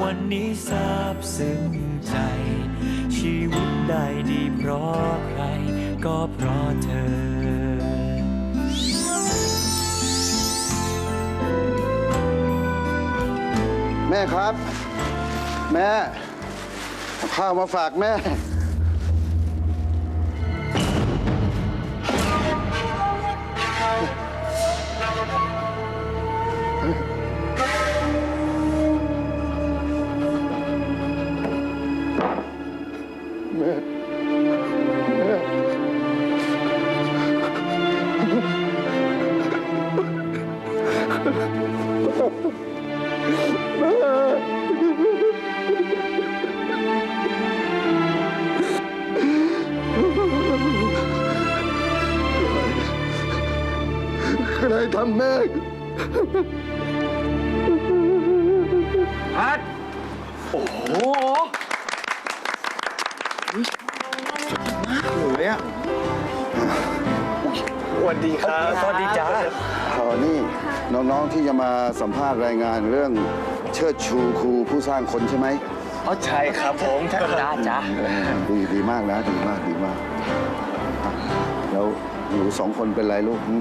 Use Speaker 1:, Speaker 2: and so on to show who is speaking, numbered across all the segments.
Speaker 1: วันนี้ซาบซึ้งใจ ชีวิตได้ดีเพราะใคร ก็เพราะเธอ
Speaker 2: แม่ครับ แม่เอาข้าวมาฝากแม่ ทำแม่
Speaker 3: พัดโอ้โหหนูเนี่ยสวัสดีครับ
Speaker 1: สวัสดีจ้า
Speaker 2: อ๋อนี่น้องๆที่จะมาสัมภาษณ์รายงานเรื่องเชิดชูครูผู้สร้างคนใช่ไหม
Speaker 3: อ๋อใช่ครับผมใช่ครับ
Speaker 1: จ้าจ้า
Speaker 2: ดีดีมากนะดีมากดีมากอะ หนูสองคนเป็นไรลูกหึ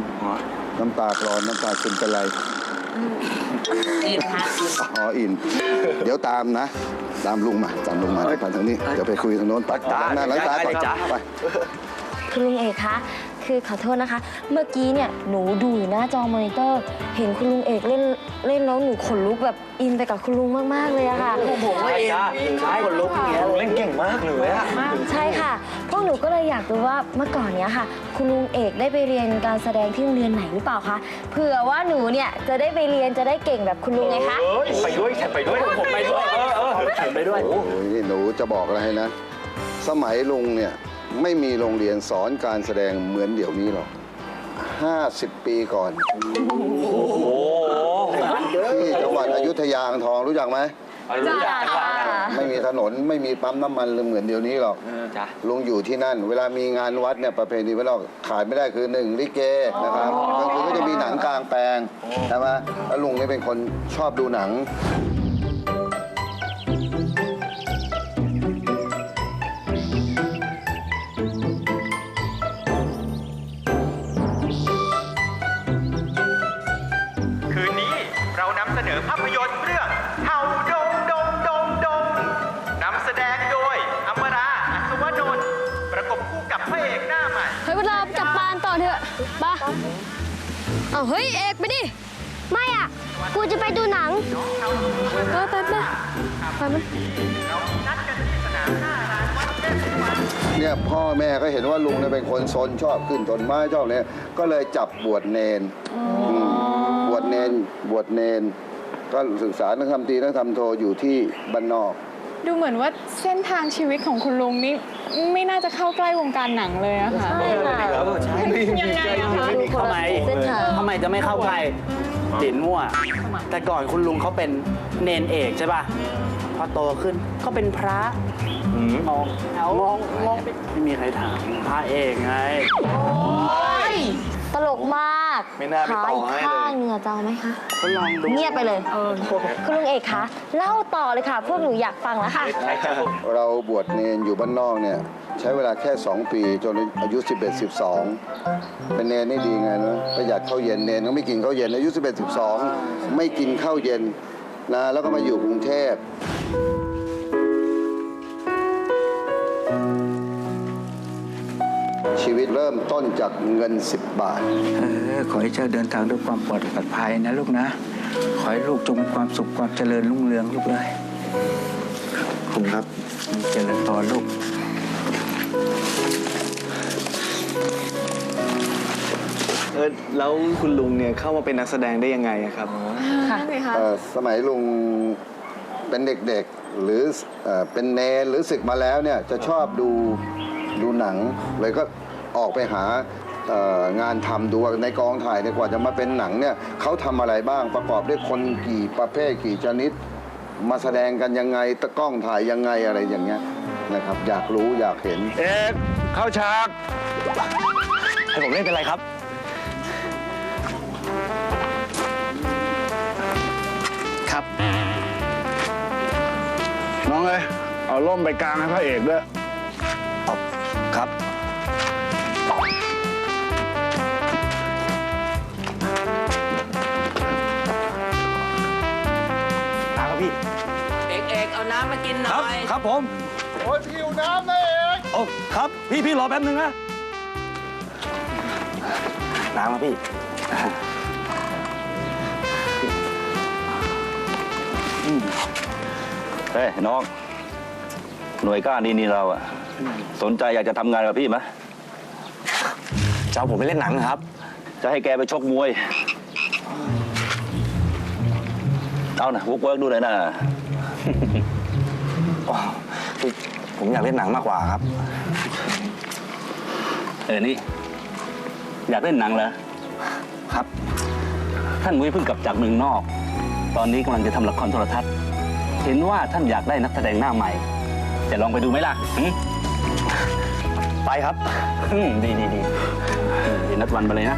Speaker 2: น้ำตาคลอนน้ำตาซึมเป็นไร
Speaker 4: อินฮะอ๋
Speaker 2: ออิน เดี๋ยวตามนะ ตามลุงมา ตามลุงมาไปทางนี้ เดี๋ยวไปคุยทางโน้นไปล้างหน้าล้างตาก่อนไป
Speaker 5: คุณลุงเอกคะ คือขอโทษนะคะ เมื่อกี้เนี่ยหนูดูอยู่หน้าจอมอนิเตอร์ เห็นคุณลุงเอกเล่นเล่นแล้วหนูขนลุกแบบอินไปกับคุณลุงมากๆเลยอะค่ะ
Speaker 4: ผมว่าอินใช่คนลุกอย่างเงี้ยเลย
Speaker 1: มากเลยอะ
Speaker 5: ใช่ค่ะ พวกหนูก็เลยอยากรู้ว่าเมื่อก่อนเนี้ยค่ะ คุณลุงเอกได้ไปเรียนการแสดงที่โรงเรียนไหนหรือเปล่าคะ เผื่อว่าหนูเนี่ยจะได้ไปเรียนจะได้เก่งแบบคุณลุงไงคะ
Speaker 3: เอ้ยไปด้วยฉันไปด้วยผมไปด้วยเออเออฉันไปด้วย
Speaker 2: โอ้ยนี่หนูจะบอกอะไรให้นะ สมัยลุงเนี่ย ไม่มีโรงเรียนสอนการแสดงเหมือนเดี๋ยวนี้หรอก 50 ปีก่อนที่จังหวัดอยุธยาอ่างทองรู้จักไหม
Speaker 5: รู้จักค่ะ
Speaker 2: ไม่มีถนนไม่มีปั๊มน้ำมันเหมือนเดี๋ยวนี้หรอก
Speaker 1: จ้า
Speaker 2: ลุงอยู่ที่นั่น เวลามีงานวัดเนี่ยประเพณีไม่นอกขาดไม่ได้คือหนึ่งลิเกนะครับกลางคืนก็จะมีหนังกลางแปลงใช่ไหมแล้วลุงนี่เป็นคนชอบดูหนัง
Speaker 6: เอาเฮ้
Speaker 7: ยเอกไปดิ
Speaker 5: ไม่อะ กูจะไปดูหนัง
Speaker 7: ไปไปไปไปไหม
Speaker 2: เนี่ยพ่อแม่ก็เห็นว่าลุงเนี่ยเป็นคนซนชอบขึ้นต้นไม้ชอบเนี่ยก็เลยจับบวชเนนมบวชเนนบวชเนน ก็ศึกษานักธรรมตรีนักธรรมโทอยู่ที่บ้านนอก
Speaker 8: ดูเหมือนว่าเส้นทางชีวิตของคุณลุงนี่ไม่น่าจะเข้าใกล้วงการหนังเลยอะค่ะ
Speaker 5: ใช่ค่ะ
Speaker 8: ยังไงอะคะ
Speaker 5: ดูคนละเส้นทาง
Speaker 4: ทำไมจะไม่เข้าใกล้ตินมั่ว แต่ก่อนคุณลุงเขาเป็นเนนเอกใช่ป่ะ พอโตขึ้นก็เป็นพระงงงงงงไม่มีใครถามพระเอกไง
Speaker 5: ตลกมาก
Speaker 3: ไม่น่าไปต่อให้เลย
Speaker 5: ขาอีกข้างเหนือจะเอาไหมคะ
Speaker 4: ก็ลองดู
Speaker 5: เงียบไปเลยคุณลุงเอกคะ เล่าต่อเลยค่ะ พวกหนูอยากฟังแล้วค่ะ
Speaker 2: เราบวชเนนอยู่บ้านนอกเนี่ย ใช้เวลาแค่ 2 ปีจนอายุ 11 12 เป็นเนนนี่ดีไงนะประหยัดข้าวเย็นเนนก็ไม่กินข้าวเย็นอายุ 11 12 ไม่กินข้าวเย็นนะแล้วก็มาอยู่กรุงเทพ ชีวิตเริ่มต้นจากเงิน 10 บาท
Speaker 9: เออขอให้เจ้าเดินทางด้วยความปลอดภัยนะลูกนะ ขอให้ลูกจงมีความสุขความเจริญรุ่งเรืองลูกเลย
Speaker 3: คุณครับ
Speaker 9: เจริญพรลูก
Speaker 3: เออแล้วคุณลุงเนี่ยเข้ามาเป็นนักแสดงได้ยังไงอะครับ
Speaker 5: ค่ะ
Speaker 2: เอ่อสมัยลุงเป็นเด็กๆ หรือเอ่อเป็นเนรหรือศึกมาแล้วเนี่ยจะชอบดูดูหนังเลยก็ ออกไปหาเอ่องานทำดูว่าในกองถ่ายเนี่ยกว่าจะมาเป็นหนังเนี่ยเขาทำอะไรบ้างประกอบด้วยคนกี่ประเภทกี่ชนิด มาแสดงกันยังไงตะกล้องถ่ายยังไงอะไรอย่างเงี้ยนะครับ อยากรู้อยากเห็น
Speaker 3: เอกเข้าฉากให้ผมเล่นเป็นอะไรครับครับ
Speaker 10: น้องเอ้ยเอาล่มไปกลางให้พระเอกด้ว
Speaker 4: ย
Speaker 11: ครับผม
Speaker 12: โอ้ยผิวน้ำเลยเอง
Speaker 11: โอ้ครับ พี่พี่รอแป๊บนึงนะ
Speaker 4: น้ำครับพี่
Speaker 13: เฮ้ยน้อง หน่วยก้านนี่นี่เราอะสนใจอยากจะทำงานกับพี่ไหม
Speaker 11: เจ้าผมไปเล่นหนังครับ
Speaker 13: จะให้แกไปชกมวย เอานะวกเวิร์กดูหน่อยนะ
Speaker 11: ผมอยากเล่นหนังมากกว่าครับ
Speaker 13: เออ นี่ อยากเล่นหนังเหรอ
Speaker 11: ครับ
Speaker 13: ท่านมุ้ยเพิ่งกลับจากเมืองนอก ตอนนี้กำลังจะทำละครโทรทัศน์ เห็นว่าท่านอยากได้นักแสดงหน้าใหม่ จะลองไปดูไหมล่ะหึ
Speaker 11: ไปครับ
Speaker 13: อืมดีดีดีอืมเดี๋ยวนัดวันมาเลยนะ